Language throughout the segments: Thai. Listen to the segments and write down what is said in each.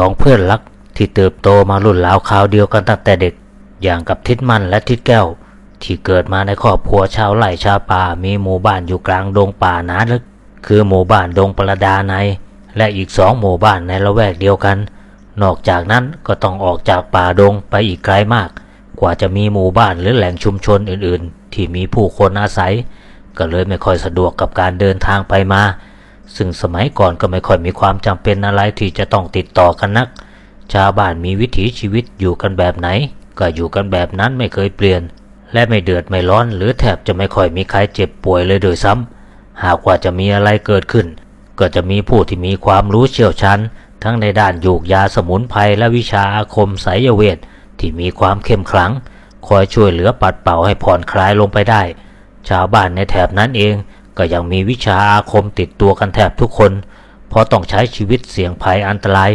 สองเพื่อนรักที่เติบโตมารุ่นราวคราวเดียวกันตั้งแต่เด็ก อย่างกับทิดมันและทิดแก้ว ที่เกิดมาในครอบครัวชาวไร่ชาวป่ามีหมู่บ้านอยู่กลางดงป่าหนาลึก คือหมู่บ้านดงประดาใน และอีกสองหมู่บ้านในละแวกเดียวกัน นอกจากนั้นก็ต้องออกจากป่าดงไปอีกไกลมาก กว่าจะมีหมู่บ้านหรือแหล่งชุมชนอื่น ๆ ที่มีผู้คนอาศัย ก็เลยไม่ค่อยสะดวกกับการเดินทางไปมา ซึ่งสมัยก่อนก็ไม่ค่อยมีความจำเป็นอะไรที่จะต้องติดต่อกันนัก ชาวบ้านมีวิถีชีวิตอยู่กันแบบไหน ก็อยู่กันแบบนั้นไม่เคยเปลี่ยน และไม่เดือดไม่ร้อน หรือแทบจะไม่ค่อยมีใครเจ็บป่วยเลยโดยซ้ำหากว่าจะมีอะไรเกิดขึ้น ก็จะมีผู้ที่มีความรู้เชี่ยวชาญทั้งในด้านยูกยาสมุนไพรและวิชาอาคมไสยเวทที่มีความเข้มขลัง คอยช่วยเหลือปัดเป่าให้ผ่อนคลายลงไปได้ ชาวบ้านในแถบนั้นเอง ก็ยังมีวิชาอาคมติดตัวกันแทบทุกคน เพราะต้องใช้ชีวิตเสี่ยงภัยอันตราย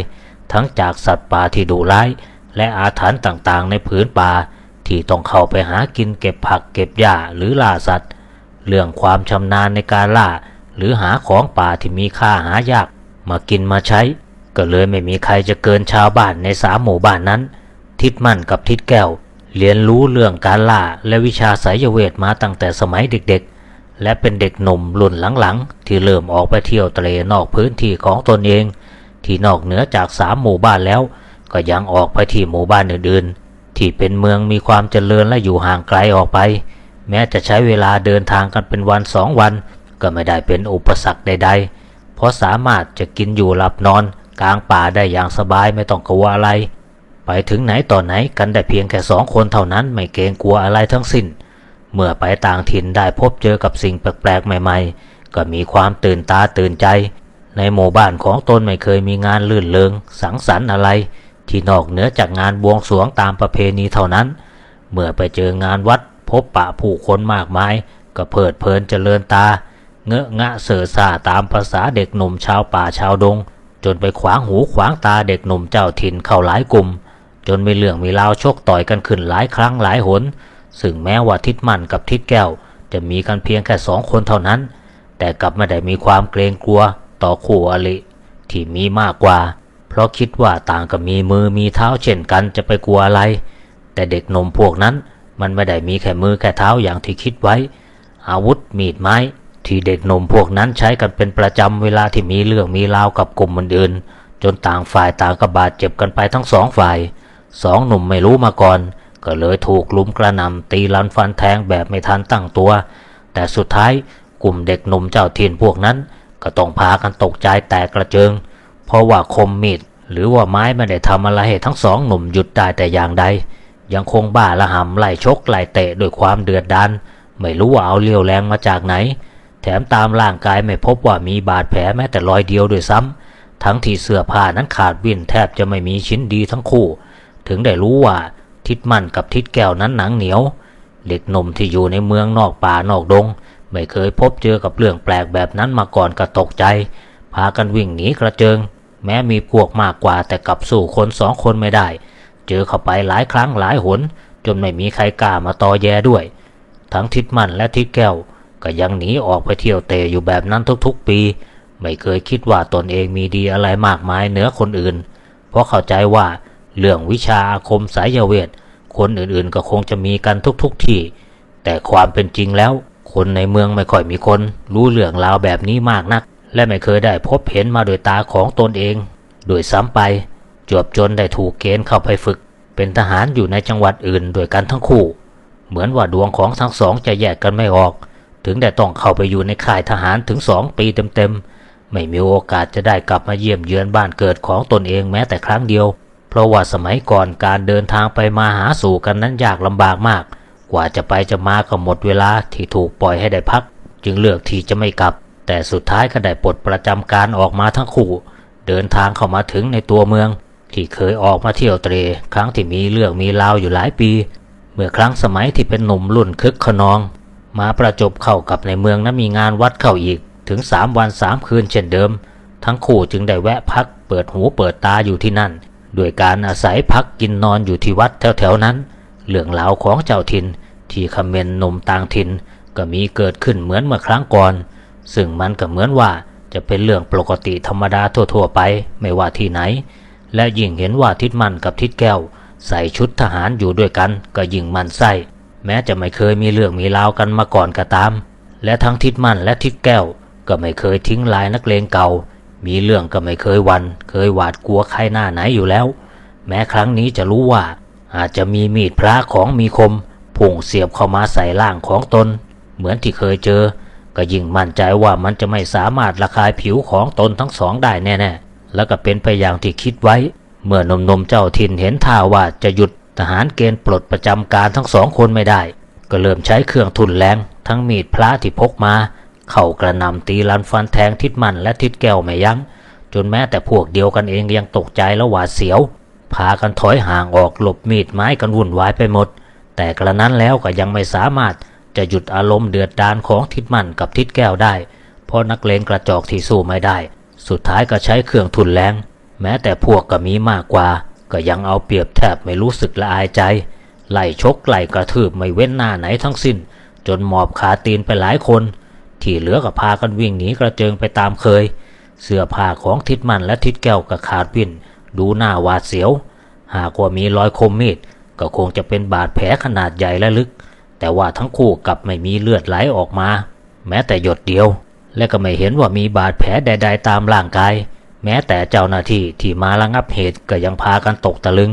ทั้งจากสัตว์ป่าที่ดุร้าย และอาถรรพ์ต่างๆ ในผืนป่า ที่ต้องเข้าไปหากินเก็บผักเก็บหญ้าหรือล่าสัตว์ เรื่องความชำนาญในการล่า หรือหาของป่าที่มีค่าหายากมากินมาใช้ ก็เลยไม่มีใครจะเกินชาวบ้านในสามหมู่บ้านนั้น ทิดมั่นกับทิดแก้ว เรียนรู้เรื่องการล่าและวิชาสายเวทมาตั้งแต่สมัยเด็กๆ และเป็นเด็กหนุ่มรุ่นหลังๆ ที่เริ่มออกไปเที่ยวทะเลนอกพื้นที่ของตนเอง ที่นอกเหนือจากสามหมู่บ้านแล้ว ก็ยังออกไปที่หมู่บ้านอื่นๆ ที่เป็นเมืองมีความเจริญและอยู่ห่างไกลออกไป แม้จะใช้เวลาเดินทางกันเป็นวันสองวัน ก็ไม่ได้เป็นอุปสรรคใด ๆ เพราะสามารถจะกินอยู่หลับนอน กลางป่าได้อย่างสบายไม่ต้องกลัวอะไร ไปถึงไหนต่อไหนกันได้เพียงแค่สองคนเท่านั้นไม่เกรงกลัวอะไรทั้งสิ้น เมื่อไปต่างถิ่นได้พบเจอกับสิ่งแปลกๆ ใหม่ๆ ก็มีความตื่นตาตื่นใจ ในหมู่บ้านของตนไม่เคยมีงานลื่นเริงสังสรรค์อะไร ที่นอกเหนือจากงานบวงสรวงตามประเพณีเท่านั้น เมื่อไปเจองานวัดพบปะผู้คนมากมาย ก็เพลิดเพลินเจริญตา เงอะงะเสือซาตามภาษาเด็กหนุ่มชาวป่าชาวดง จนไปขวางหูขวางตาเด็กหนุ่มเจ้าถิ่นเข้าหลายกลุ่ม จนมีเรื่องมีราวชกต่อยกันขึ้นหลายครั้งหลายหน ซึ่งแม้ว่าทิดมันกับทิดแก้ว จะมีกันเพียงแค่สองคนเท่านั้น แต่กลับไม่ได้มีความเกรงกลัวต่อคู่อริที่มีมากกว่า เพราะคิดว่าต่างก็มีมือมีเท้าเช่นกันจะไปกลัวอะไร แต่เด็กหนุ่มพวกนั้นมันไม่ได้มีแค่มือแค่เท้าอย่างที่คิดไว้ อาวุธมีดไม้ ที่เด็กหนุ่มพวกนั้นใช้กันเป็นประจำเวลาที่มีเรื่องมีราวกับกลุ่มอื่นๆจนต่างฝ่ายต่างก็บาดเจ็บกันไปทั้งสองฝ่ายสองหนุ่มไม่รู้มาก่อน ก็เลยถูกลุมกระนำตีลันฟันแทงแบบไม่ทันตั้งตัว แต่สุดท้ายกลุ่มเด็กหนุ่มเจ้าถิ่นพวกนั้น ก็ต้องพากันตกใจแตกกระเจิง เพราะว่าคมมีดหรือว่าไม้ไม่ได้ทำอะไรให้ทั้งสองหนุ่มหยุดได้แต่อย่างใด ยังคงบ้าละหำไล่ชกไล่เตะด้วยความเดือดดาลไม่รู้ว่าเอาเลี้ยวแรงมาจากไหน แถมตามร่างกายไม่พบว่ามีบาดแผลแม้แต่รอยเดียวด้วยซ้ำทั้งที่เสื้อผ้านั้นขาดวิ่นแทบจะไม่มีชิ้นดีทั้งคู่ ถึงได้รู้ว่า ทิดมั่นกับทิดแก้วนั้นหนังเหนียว เด็กหนุ่มที่อยู่ในเมืองนอกป่านอกดง ไม่เคยพบเจอกับเรื่องแปลกแบบนั้นมาก่อนก็ตกใจ พากันวิ่งหนีกระเจิง แม้มีพวกมากกว่าแต่กลับสู้คนสองคนไม่ได้ เจอเข้าไปหลายครั้งหลายหน จนไม่มีใครกล้ามาตอแยด้วย ทั้งทิดมั่นและทิดแก้ว ก็ยังหนีออกไปเที่ยวเตะอยู่แบบนั้นทุกๆ ปี ไม่เคยคิดว่าตนเองมีดีอะไรมากมายเหนือคนอื่น เพราะเข้าใจว่า เรื่องวิชาอาคมสายเวท คนอื่นๆก็คงจะมีกันทุกๆที่ แต่ความเป็นจริงแล้ว คนในเมืองไม่ค่อยมีคน รู้เรื่องราวแบบนี้มากนัก และไม่เคยได้พบเห็นมาโดยตาของตนเอง โดยซ้ำไป จวบจนได้ถูกเกณฑ์เข้าไปฝึก เป็นทหารอยู่ในจังหวัดอื่นด้วยกันทั้งคู่ เหมือนว่าดวงของทั้งสองจะแยกกันไม่ออก ถึงได้ต้องเข้าไปอยู่ในค่ายทหารถึงสองปีเต็มๆไม่มีโอกาสจะได้กลับมาเยี่ยมเยือนบ้านเกิดของตนเองแม้แต่ครั้งเดียว เพราะว่าสมัยก่อนการเดินทางไปมาหาสู่กันนั้นยากลำบากมาก กว่าจะไปจะมาก็หมดเวลาที่ถูกปล่อยให้ได้พัก จึงเลือกที่จะไม่กลับ แต่สุดท้ายก็ได้ปลดประจำการออกมาทั้งคู่ เดินทางเข้ามาถึงในตัวเมือง ที่เคยออกมาเที่ยวเตรครั้งที่มีเรื่องมีราวอยู่หลายปี เมื่อครั้งสมัยที่เป็นหนุ่มรุ่นคึกขนอง มาประจบเข้ากับในเมืองนั้นมีงานวัดเข้าอีกถึงสามวันสามคืนเช่นเดิม ทั้งคู่จึงได้แวะพักเปิดหูเปิดตาอยู่ที่นั่น ด้วยการอาศัยพักกินนอนอยู่ที่วัดแถวๆนั้น เรื่องราวของเจ้าถิ่นที่คำเมนนมต่างถิ่นก็มีเกิดขึ้นเหมือนเมื่อครั้งก่อน ซึ่งมันก็เหมือนว่าจะเป็นเรื่องปกติธรรมดาทั่วๆไปไม่ว่าที่ไหน และยิ่งเห็นว่าทิดมันกับทิดแก้ว ใส่ชุดทหารอยู่ด้วยกันก็ยิ่งมันไส้แม้จะไม่เคยมีเรื่องมีราวกันมาก่อนก็ตาม และทั้งทิดมันและทิดแก้วก็ไม่เคยทิ้งลายนักเลงเก่า มีเรื่องก็ไม่เคยวัน เคยหวาดกลัวใครหน้าไหนอยู่แล้ว แม้ครั้งนี้จะรู้ว่า อาจจะมีมีดพระของมีคมพุ่งเสียบเข้ามาใส่ร่างของตน เหมือนที่เคยเจอ ก็ยิ่งมั่นใจว่ามันจะไม่สามารถระคายผิวของตนทั้งสองได้แน่ๆ แล้วก็เป็นไปอย่างที่คิดไว้ เมื่อนมนมเจ้าถิ่นเห็นท่าว่าจะหยุดทหารเกณฑ์ปลดประจำการทั้งสองคนไม่ได้ ก็เริ่มใช้เครื่องทุนแรงทั้งมีดพระที่พกมา เข้ากระนำตีลันฟันแทงทิดมันและทิดแก้วไม่ยัง้ง จนแม้แต่พวกเดียวกันเองยังตกใจและหวาดเสียว พากันถอยห่างออกหลบมีดไม้กันวุ่นวายไปหมด แต่กระนั้นแล้วก็ยังไม่สามารถจะหยุดอารมณ์เดือดดาลของทิดมันกับทิดแก้วได้ เพราะนักเลงกระจอกที่สู้ไม่ได้ สุดท้ายก็ใช้เครื่องทุนแรงแม้แต่พวกก็มีมากกว่า ก็ยังเอาเปรียบแทบไม่รู้สึกละอายใจ ไล่ชกไล่กระทืบไม่เว้นหน้าไหนทั้งสิ้น จนหมอบขาตีนไปหลายคน ที่เหลือก็พากันวิ่งหนีกระเจิงไปตามเคย เสื้อผ้าของทิดมันและทิดแก้วก็ขาดวิ่น ดูหน้าหวาดเสียว หากว่ามีรอยคมมีดก็คงจะเป็นบาดแผลขนาดใหญ่และลึก แต่ว่าทั้งคู่กลับไม่มีเลือดไหลออกมา แม้แต่หยดเดียว และก็ไม่เห็นว่ามีบาดแผลใด ๆ ตามร่างกาย แม้แต่เจ้าหน้าที่ที่มาระงับเหตุก็ยังพากันตกตะลึง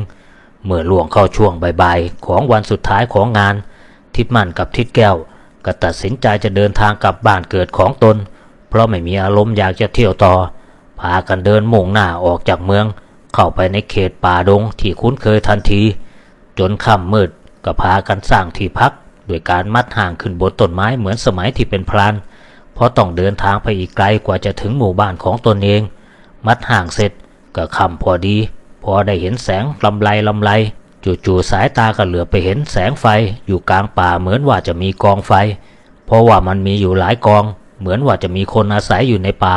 เมื่อล่วงเข้าช่วงบ่ายๆของวันสุดท้ายของงาน ทิดมันกับทิดแก้ว ก็ตัดสินใจจะเดินทางกลับบ้านเกิดของตน เพราะไม่มีอารมณ์อยากจะเที่ยวต่อ พากันเดินมุ่งหน้าออกจากเมือง เข้าไปในเขตป่าดงที่คุ้นเคยทันที จนค่ำมืดก็พากันสร้างที่พักโดยการมัดห่างขึ้นบนต้นไม้เหมือนสมัยที่เป็นพราน เพราะต้องเดินทางไปอีกไกลกว่าจะถึงหมู่บ้านของตนเอง มัดห่างเสร็จก็ค่ำพอดี พอได้เห็นแสงลำไรลำไร จู่ๆสายตาก็เหลือไปเห็นแสงไฟอยู่กลางป่าเหมือนว่าจะมีกองไฟ เพราะว่ามันมีอยู่หลายกอง เหมือนว่าจะมีคนอาศัยอยู่ในป่า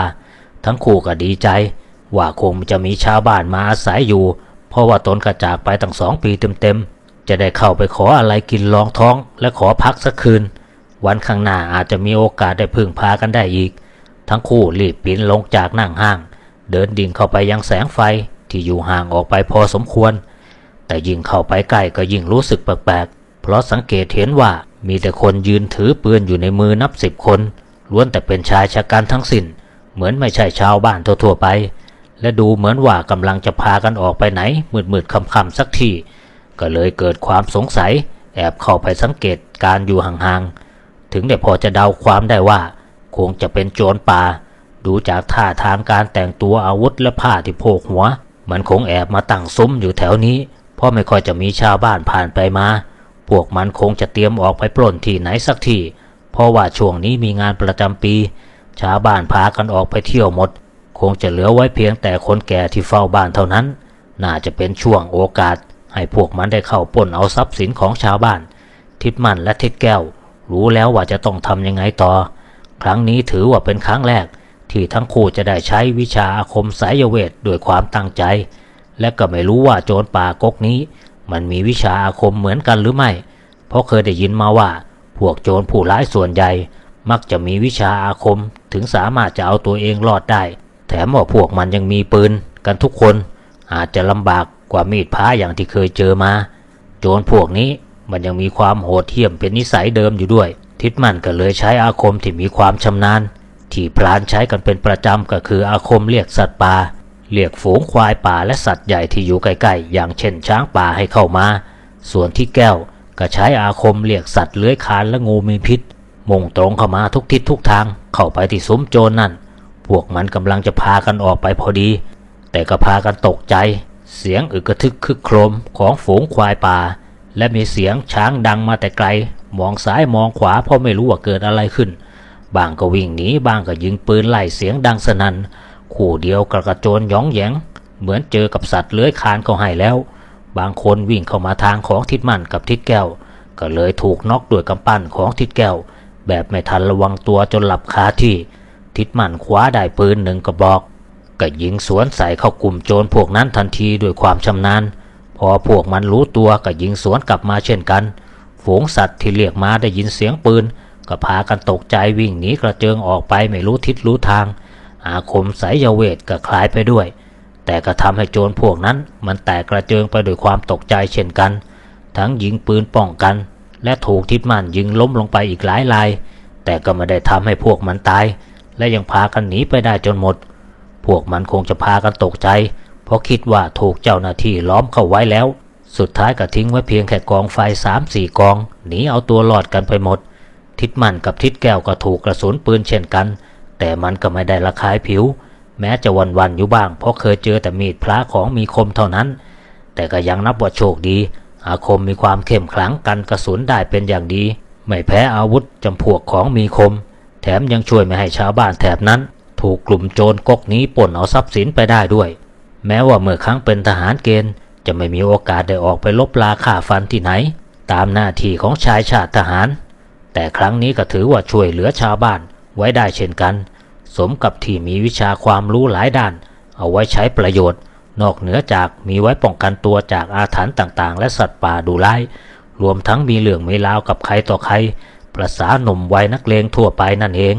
ทั้งคู่ก็ดีใจ ว่าคงจะมีชาวบ้านมาอาศัยอยู่ เพราะว่าตนกระจากไปตั้งสองปีเต็มๆ จะได้เข้าไปขออะไรกินรองท้อง และขอพักสักคืน วันข้างหน้าอาจจะมีโอกาสได้พึ่งพากันได้อีก ทั้งคู่รีบปีนลงจากนั่งห้าง เดินดิ่งเข้าไปยังแสงไฟที่อยู่ห่างออกไปพอสมควร แต่ยิ่งเข้าไปใกล้ก็ยิ่งรู้สึกแปลกๆ เพราะสังเกตเห็นว่ามีแต่คนยืนถือปืนอยู่ในมือนับสิบคน ล้วนแต่เป็นชายชะกันทั้งสิ้น เหมือนไม่ใช่ชาวบ้านทั่วๆไป และดูเหมือนว่ากำลังจะพากันออกไปไหน มืดๆค่ำๆสักทีก็เลยเกิดความสงสัย แอบเข้าไปสังเกตการอยู่ห่างๆ ถึงได้พอจะเดาความได้ว่า คงจะเป็นโจรป่า ดูจากท่าทางการแต่งตัวอาวุธและผ้าที่โพกหัว มันคงแอบมาตั้งซุ้มอยู่แถวนี้ ราะไม่ค่อยจะมีชาวบ้านผ่านไปมา พวกมันคงจะเตรียมออกไปปล้นที่ไหนสักที่ เพราะว่าช่วงนี้มีงานประจำปี ชาวบ้านพากันออกไปเที่ยวหมด คงจะเหลือไว้เพียงแต่คนแก่ที่เฝ้าบ้านเท่านั้น น่าจะเป็นช่วงโอกาส ให้พวกมันได้เข้าปล้นเอาทรัพย์สินของชาวบ้าน ทิดมันและทิดแก้ว รู้แล้วว่าจะต้องทำยังไงต่อ ครั้งนี้ถือว่าเป็นครั้งแรก ที่ทั้งคู่จะได้ใช้วิชาอาคมสายเวทด้วยความตั้งใจ และก็ไม่รู้ว่าโจรป่ากกนี้ มันมีวิชาอาคมเหมือนกันหรือไม่ เพราะเคยได้ยินมาว่า พวกโจรผู้ร้ายส่วนใหญ่ มักจะมีวิชาอาคมถึงสามารถจะเอาตัวเองรอดได้ แถมว่าพวกมันยังมีปืนกันทุกคน อาจจะลำบากกว่ามีดพระอย่างที่เคยเจอมา โจรพวกนี้มันยังมีความโหดเหี้ยมเป็นนิสัยเดิมอยู่ด้วย ทิดมันก็เลยใช้อาคมที่มีความชำนาญที่พลานใช้กันเป็นประจำก็คืออาคมเรียกสัตว์ป่า เรียกฝูงควายป่าและสัตว์ใหญ่ที่อยู่ใกล้ๆอย่างเช่นช้างป่าให้เข้ามา ส่วนที่แก้วก็ใช้อาคมเรียกสัตว์เลื้อยคลานและงูมีพิษ มุ่งตรงเข้ามาทุกทิศทุกทาง เข้าไปที่ซุ้มโจรนั่น พวกมันกำลังจะพากันออกไปพอดี แต่ก็พากันตกใจ เสียงอึกกระทึกคึกโครมของฝูงควายป่า และมีเสียงช้างดังมาแต่ไกล มองซ้ายมองขวาเพราะไม่รู้ว่าเกิดอะไรขึ้น บางก็วิ่งหนีบางก็ยิงปืนไล่เสียงดังสนัน่น คู่เดียวกระโจนหยองแยง เหมือนเจอกับสัตว์เลื้อยคลานเขาให้แล้ว บางคนวิ่งเข้ามาทางของทิดมันกับทิดแก้ว ก็เลยถูกน็อกด้วยกำปั้นของทิดแก้ว แบบไม่ทันระวังตัวจนหลับคาที่ ทิดมันคว้าได้ปืนหนึ่งกระบอก ก็ยิงสวนใส่เข้ากลุ่มโจรพวกนั้นทันทีด้วยความชำนาญ พอพวกมันรู้ตัวก็ยิงสวนกลับมาเช่นกัน ฝูงสัตว์ที่เรียกมาได้ยินเสียงปืนก็พากันตกใจวิ่งหนีกระเจิงออกไปไม่รู้ทิศรู้ทาง อาคมสายเวทก็คลายไปด้วย แต่ก็ทำให้โจรพวกนั้น มันแตกกระเจิงไปด้วยความตกใจเช่นกัน ทั้งยิงปืนป้องกัน และถูกทิดมันยิงล้มลงไปอีกหลายราย แต่ก็ไม่ได้ทำให้พวกมันตาย และยังพากันหนีไปได้จนหมด พวกมันคงจะพากันตกใจ เพราะคิดว่าถูกเจ้าหน้าที่ล้อมเข้าไว้แล้ว สุดท้ายก็ทิ้งไว้เพียงแค่กองไฟสามสี่กองหนีเอาตัวรอดกันไปหมด ทิดมันกับทิดแก้วก็ถูกกระสุนปืนเช่นกัน แต่มันก็ไม่ได้ระคายผิว แม้จะวันวันๆอยู่บ้าง เพราะเคยเจอแต่มีดพระของมีคมเท่านั้น แต่ก็ยังนับว่าโชคดี อาคมมีความเข้มขลังกันกระสุนได้เป็นอย่างดี ไม่แพ้อาวุธจำพวกของมีคม แถมยังช่วยไม่ให้ชาวบ้านแถบนั้น ถูกกลุ่มโจรก๊กนี้ปล้นเอาทรัพย์สินไปได้ด้วย แม้ว่าเมื่อครั้งเป็นทหารเกณฑ์ จะไม่มีโอกาสได้ออกไปลบลาข่าฟันที่ไหน ตามหน้าที่ของชายชาติทหารแต่ครั้งนี้ก็ถือว่าช่วยเหลือชาวบ้านไว้ได้เช่นกัน สมกับที่มีวิชาความรู้หลายด้าน เอาไว้ใช้ประโยชน์ นอกเหนือจากมีไว้ป้องกันตัวจากอาถรรพ์ต่างๆ และสัตว์ป่าดุร้าย รวมทั้งมีเหลืองไม่ลาวกับใครต่อใคร ประสาหนุ่มวัยนักเลงทั่วไปนั่นเอง